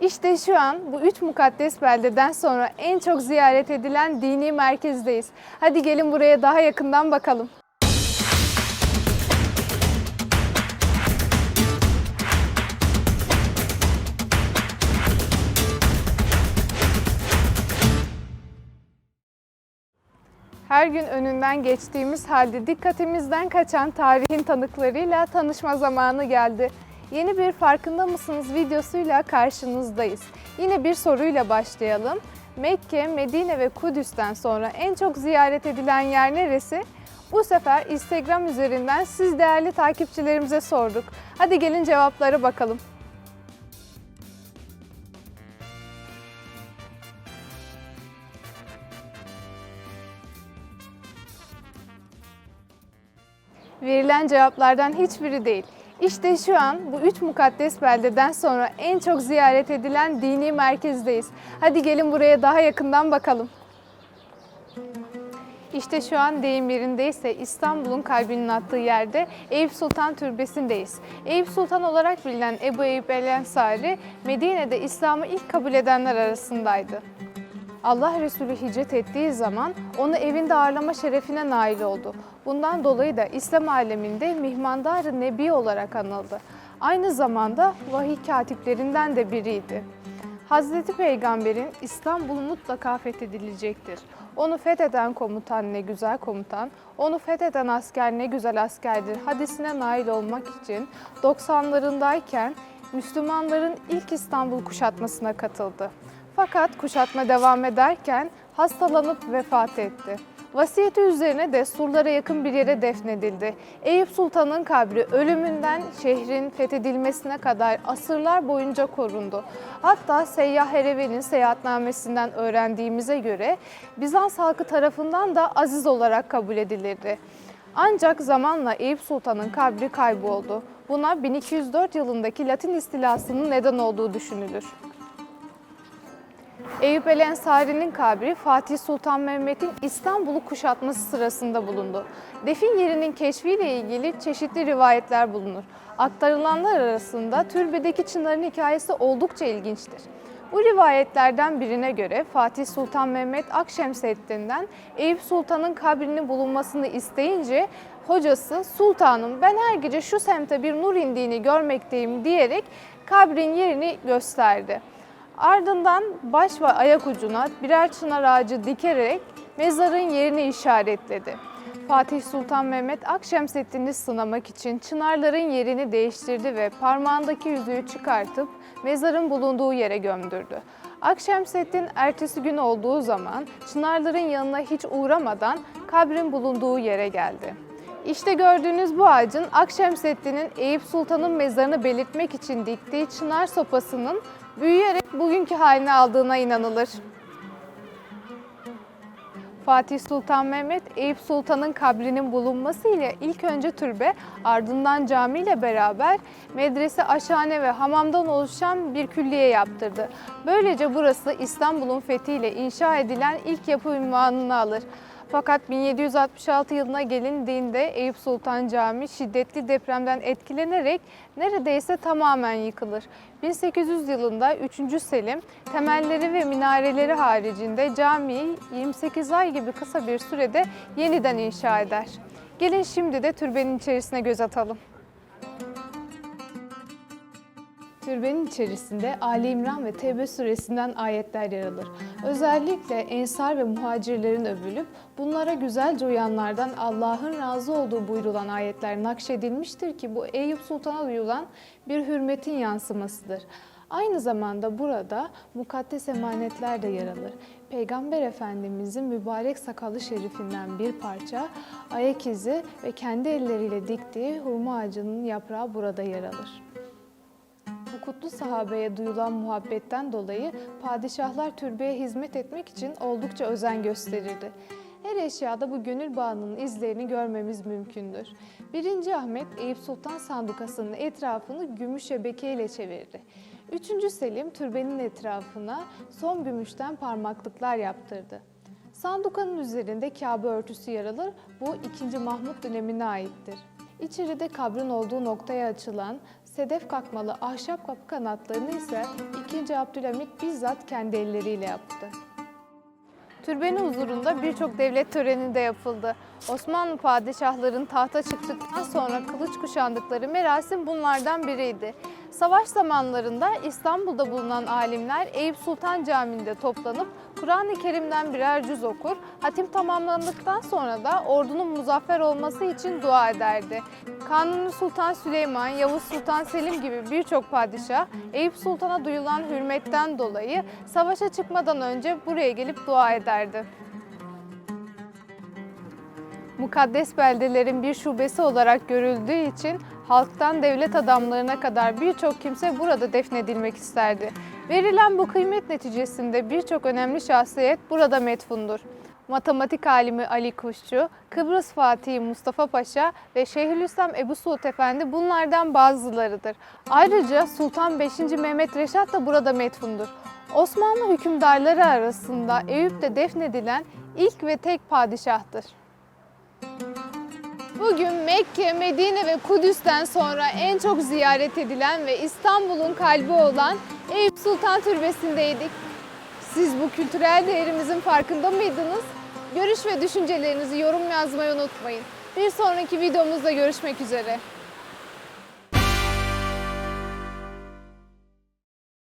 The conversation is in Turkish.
İşte şu an bu üç mukaddes beldeden sonra en çok ziyaret edilen dini merkezdeyiz. Hadi gelin buraya daha yakından bakalım. Her gün önünden geçtiğimiz halde dikkatimizden kaçan tarihin tanıklarıyla tanışma zamanı geldi. Yeni bir farkında mısınız videosuyla karşınızdayız. Yine bir soruyla başlayalım. Mekke, Medine ve Kudüs'ten sonra en çok ziyaret edilen yer neresi? Bu sefer Instagram üzerinden siz değerli takipçilerimize sorduk. Hadi gelin cevaplara bakalım. Verilen cevaplardan hiçbiri değil. İşte şu an bu üç mukaddes beldeden sonra en çok ziyaret edilen dini merkezdeyiz. Hadi gelin buraya daha yakından bakalım. İşte şu an deyim yerindeyse İstanbul'un kalbinin attığı yerde Eyüp Sultan Türbesi'ndeyiz. Eyüp Sultan olarak bilinen Ebu Eyyub el Ensari, Medine'de İslam'ı ilk kabul edenler arasındaydı. Allah Resulü hicret ettiği zaman onu evinde ağırlama şerefine nail oldu. Bundan dolayı da İslam aleminde Mihmandar-ı Nebi olarak anıldı. Aynı zamanda vahiy katiplerinden de biriydi. Hazreti Peygamber'in İstanbul mutlaka fethedilecektir. Onu fetheden komutan ne güzel komutan, onu fetheden asker ne güzel askerdir hadisine nail olmak için 90'larındayken Müslümanların ilk İstanbul kuşatmasına katıldı. Fakat kuşatma devam ederken hastalanıp vefat etti. Vasiyeti üzerine de surlara yakın bir yere defnedildi. Eyüp Sultan'ın kabri ölümünden şehrin fethedilmesine kadar asırlar boyunca korundu. Hatta Seyyah Erevi'nin seyahatnamesinden öğrendiğimize göre Bizans halkı tarafından da aziz olarak kabul edilirdi. Ancak zamanla Eyüp Sultan'ın kabri kayboldu. Buna 1204 yılındaki Latin istilasının neden olduğu düşünülür. Eyüp El Ensari'nin kabri Fatih Sultan Mehmet'in İstanbul'u kuşatması sırasında bulundu. Defin yerinin keşfiyle ilgili çeşitli rivayetler bulunur. Aktarılanlar arasında türbedeki çınarın hikayesi oldukça ilginçtir. Bu rivayetlerden birine göre Fatih Sultan Mehmet Akşemseddin'den Eyüp Sultan'ın kabrinin bulunmasını isteyince hocası Sultanım ben her gece şu semte bir nur indiğini görmekteyim diyerek kabrin yerini gösterdi. Ardından baş ve ayak ucuna birer çınar ağacı dikerek mezarın yerini işaretledi. Fatih Sultan Mehmet Akşemseddin'i sınamak için çınarların yerini değiştirdi ve parmağındaki yüzüğü çıkartıp mezarın bulunduğu yere gömdürdü. Akşemseddin ertesi gün olduğu zaman çınarların yanına hiç uğramadan kabrin bulunduğu yere geldi. İşte gördüğünüz bu ağacın Akşemseddin'in Eyüp Sultan'ın mezarını belirtmek için diktiği çınar sopasının büyüyerek bugünkü halini aldığına inanılır. Fatih Sultan Mehmet, Eyüp Sultan'ın kabrinin bulunması ile ilk önce türbe, ardından cami ile beraber medrese, aşhane ve hamamdan oluşan bir külliye yaptırdı. Böylece burası İstanbul'un fethiyle inşa edilen ilk yapı ünvanını alır. Fakat 1766 yılına gelindiğinde Eyüp Sultan Camii şiddetli depremden etkilenerek neredeyse tamamen yıkılır. 1800 yılında 3. Selim temelleri ve minareleri haricinde camiyi 28 ay gibi kısa bir sürede yeniden inşa eder. Gelin şimdi de türbenin içerisine göz atalım. Türbenin içerisinde Ali İmran ve Tevbe suresinden ayetler yer alır. Özellikle ensar ve muhacirlerin övülüp bunlara güzelce uyanlardan Allah'ın razı olduğu buyurulan ayetler nakşedilmiştir ki bu Eyüp Sultan'a duyulan bir hürmetin yansımasıdır. Aynı zamanda burada mukaddes emanetler de yer alır. Peygamber Efendimizin mübarek sakalı şerifinden bir parça, ayak izi ve kendi elleriyle diktiği hurma ağacının yaprağı burada yer alır. Kutlu sahabeye duyulan muhabbetten dolayı padişahlar türbeye hizmet etmek için oldukça özen gösterirdi. Her eşyada bu gönül bağının izlerini görmemiz mümkündür. 1. Ahmet Eyüp Sultan Sandukası'nın etrafını gümüş şebeke ile çevirdi. 3. Selim türbenin etrafına son gümüşten parmaklıklar yaptırdı. Sandukanın üzerinde Kabe örtüsü yer alır. Bu 2. Mahmut dönemine aittir. İçeride kabrin olduğu noktaya açılan Sedef kakmalı ahşap kapı kanatlarını ise 2. Abdülhamit bizzat kendi elleriyle yaptı. Türbenin huzurunda birçok devlet töreni de yapıldı. Osmanlı padişahların tahta çıktıktan sonra kılıç kuşandıkları merasim bunlardan biriydi. Savaş zamanlarında İstanbul'da bulunan alimler Eyüp Sultan Camii'nde toplanıp Kur'an-ı Kerim'den birer cüz okur, hatim tamamlandıktan sonra da ordunun muzaffer olması için dua ederdi. Kanuni Sultan Süleyman, Yavuz Sultan Selim gibi birçok padişah Eyüp Sultan'a duyulan hürmetten dolayı savaşa çıkmadan önce buraya gelip dua ederdi. Mukaddes beldelerin bir şubesi olarak görüldüğü için halktan devlet adamlarına kadar birçok kimse burada defnedilmek isterdi. Verilen bu kıymet neticesinde birçok önemli şahsiyet burada metfundur. Matematik alimi Ali Kuşçu, Kıbrıs Fatihi Mustafa Paşa ve Şeyhülislam Ebu Suud Efendi bunlardan bazılarıdır. Ayrıca Sultan 5. Mehmet Reşat da burada metfundur. Osmanlı hükümdarları arasında Eyüp'te defnedilen ilk ve tek padişahtır. Bugün Mekke, Medine ve Kudüs'ten sonra en çok ziyaret edilen ve İstanbul'un kalbi olan Eyüp Sultan Türbesi'ndeydik. Siz bu kültürel değerimizin farkında mıydınız? Görüş ve düşüncelerinizi yorum yazmayı unutmayın. Bir sonraki videomuzda görüşmek üzere.